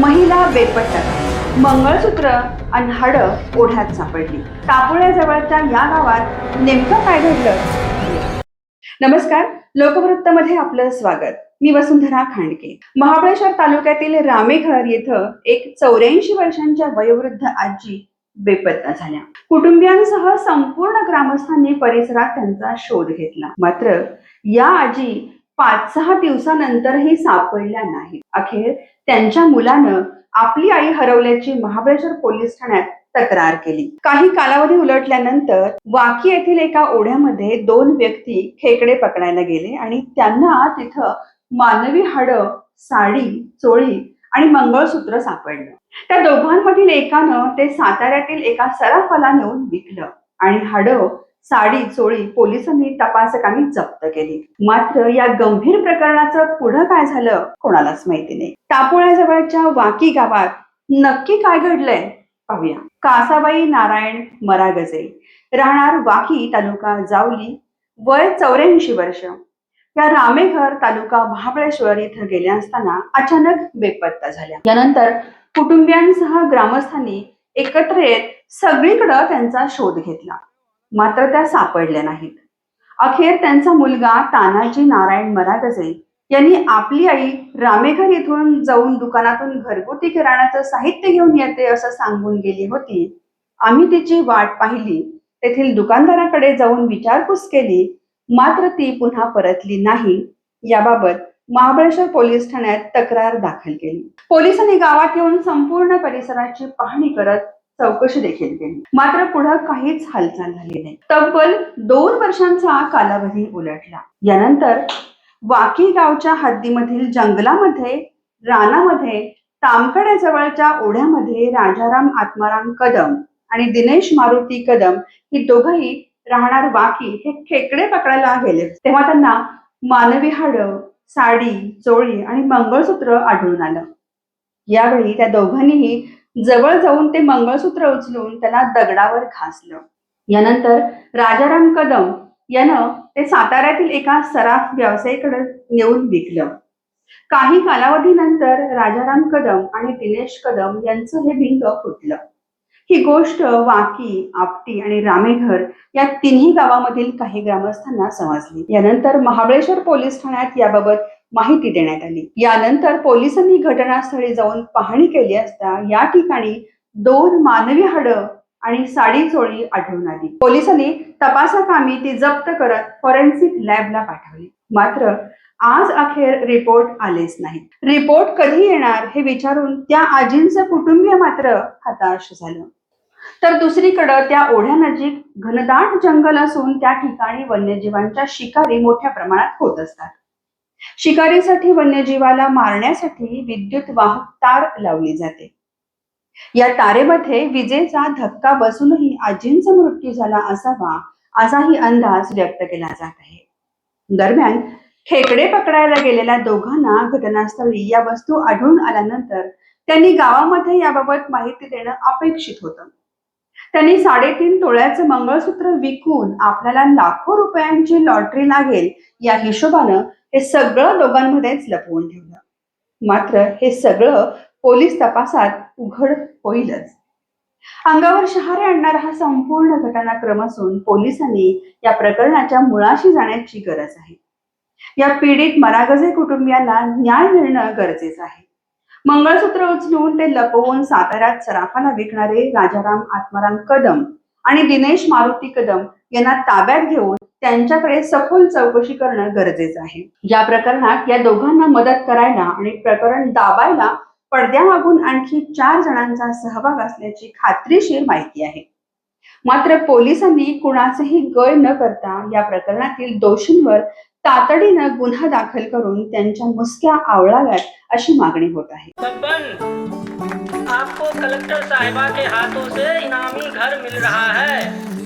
महिला बेपत्ता मंगळसूत्र आणि हाडं ओढ्यात सापडली. टापोळ्याजवळच्या या गावात नेमकं काय घडलं? नमस्कार. लोकवृत्तमध्ये आपलं स्वागत. मी वसुंधरा खांडके. महाबळेश्वर तालुक्यातील रामेघर येथं एक चौऱ्याऐंशी वर्षांच्या वयोवृद्ध आजी बेपत्ता झाल्या. कुटुंबियांसह संपूर्ण ग्रामस्थांनी परिसरात त्यांचा शोध घेतला. मात्र या आजी पाच सहा दिवसानंतरही सापडल्या नाहीत. अखेर त्यांच्या मुलानं आपली आई हरवल्याची महाबळेश्वर पोलीस ठाण्यात तक्रार केली. काही कालावधी उलटल्यानंतर वाकी येथील एका ओढ्यामध्ये दोन व्यक्ती खेकडे पकडायला गेले आणि त्यांना तिथं मानवी हाडं साडी चोळी आणि मंगळसूत्र सापडलं. त्या दोघांमधील एकानं ते साताऱ्यातील एका सराफाला नेऊन विकलं आणि हाडं साडी चोळी पोलिसांनी तपासकांनी जप्त केली. मात्र या गंभीर प्रकरणाचं पुढं काय झालं कोणालाच माहिती नाही. टापोळ्याजवळच्या वाकी गावात नक्की काय घडलंय पाहूया. कासाबाई नारायण मरागजे राहणार वाकी तालुका जावली वय चौऱ्याऐंशी वर्ष. या रामेघर तालुका महाबळेश्वर इथं गेल्या असताना अचानक बेपत्ता झाल्या. यानंतर कुटुंबियांसह ग्रामस्थांनी एकत्र येत सगळीकडं त्यांचा शोध घेतला. मात्र त्या सापडल्या नाहीत. अखेर त्यांचा मुलगा तानाजी नारायण मरागजे यांनी आपली आई रामेघर येथून जाऊन दुकानातून घरगुती किराणाचं साहित्य घेऊन येते असं सांगून गेली होती. आम्ही तिची वाट पाहिली. तेथील दुकानदाराकडे जाऊन विचारपूस केली. मात्र ती पुन्हा परतली नाही. याबाबत महाबळेश्वर पोलीस ठाण्यात तक्रार दाखल केली. पोलिसांनी गावात येऊन संपूर्ण परिसराची पाहणी करत चौकशी देखील केली. मात्र पुढे काहीच हालचाल झाली नाही. तब्बल दोन वर्षांचा कालावधी उलटला. यानंतर वाकी गावच्या हद्दीमधील जंगलामध्ये रानामध्ये तामकड्याजवळच्या ओढ्यामध्ये राजाराम आत्माराम कदम आणि दिनेश मारुती कदम ही दोघही राहणार वाकी हे खेकडे पकडायला गेले. तेव्हा त्यांना मानवी हाडं साडी चोळी आणि मंगळसूत्र आढळून आलं. यावेळी त्या दोघांनीही जवळ जाऊन ते मंगळसूत्र उचलून त्याला दगडावर घासलं. यानंतर राजाराम कदम यानं ते साताऱ्यातील एका सराफ व्यावसायिकडे नेऊन विकलं. काही कालावधीनंतर राजाराम कदम आणि दिनेश कदम यांचं हे भिंग फुटलं. ही गोष्ट वाकी आपटी आणि रामेघर या तिन्ही गावामधील काही ग्रामस्थांना समजली. यानंतर महाबळेश्वर पोलीस ठाण्यात याबाबत माहिती देण्यात आली. यानंतर पोलिसांनी घटनास्थळी जाऊन पाहणी केली असता या ठिकाणी दोन मानवी हाडं आणि साडी चोळी आढळून आली. पोलिसांनी तपासाकामी ती जप्त करत फॉरेन्सिक लॅबला पाठवली. मात्र आज अखेर रिपोर्ट आलेच नाही. रिपोर्ट कधी येणार हे विचारून त्या आजींचं कुटुंबीय मात्र हताश झालं. तर दुसरीकडं त्या ओढ्यानजीक घनदाट जंगल असून त्या ठिकाणी वन्यजीवांच्या शिकारी मोठ्या प्रमाणात होत असतात. शिकारीसाठी वन्यजीवाला मारण्यासाठी विद्युत वाहक तार लावली जाते. या तारेमध्ये विजेचा धक्का बसूनही आजींचा मृत्यू झाला असावा असाही अंदाज व्यक्त केला जात आहे. दरम्यान खेकडे पकडायला गेलेल्या दोघांना घटनास्थळी या वस्तू आढळून आल्यानंतर त्यांनी गावामध्ये याबाबत माहिती देणं अपेक्षित होतं. त्यांनी साडेतीन तोळ्याचं मंगळसूत्र विकून आपल्याला लाखो रुपयांची लॉटरी लागेल या हिशोबानं हे सगळं दोघांमध्येच लपवून ठेवलं. मात्र हे सगळं पोलीस तपासात उघड होईलच. अंगावर शहारे आणणारा हा संपूर्ण घटनाक्रम असून पोलिसांनी या प्रकरणाच्या मुळाशी जाण्याची गरज आहे. या पीडित मरागजे कुटुंबियांना न्याय मिळणं गरजेचं आहे. मंगळसूत्र उचलून ते लपवून साताऱ्यात सराफाला विकणारे राजाराम आत्माराम कदम आणि दिनेश मारुती कदम यांना ताब्यात घेऊन त्यांच्याकडे सखोल चौकशी करणं गरजेचं आहे. या प्रकरणात या दोघांना मदत करायला आणि प्रकरण दाबायला पडद्यामागून आणखी चार जणांचा सहभाग असल्याची खात्रीशीर माहिती आहे. मात्र पोलिसांनी कुणाचेही गय न करता या प्रकरणातील दोषींवर तातडीनं गुन्हा दाखल करून त्यांच्या मुसक्या आवळाव्यात अशी मागणी होत आहे. आपको कलेक्टर साहिबा के हाथों से इनामी घर मिल रहा है।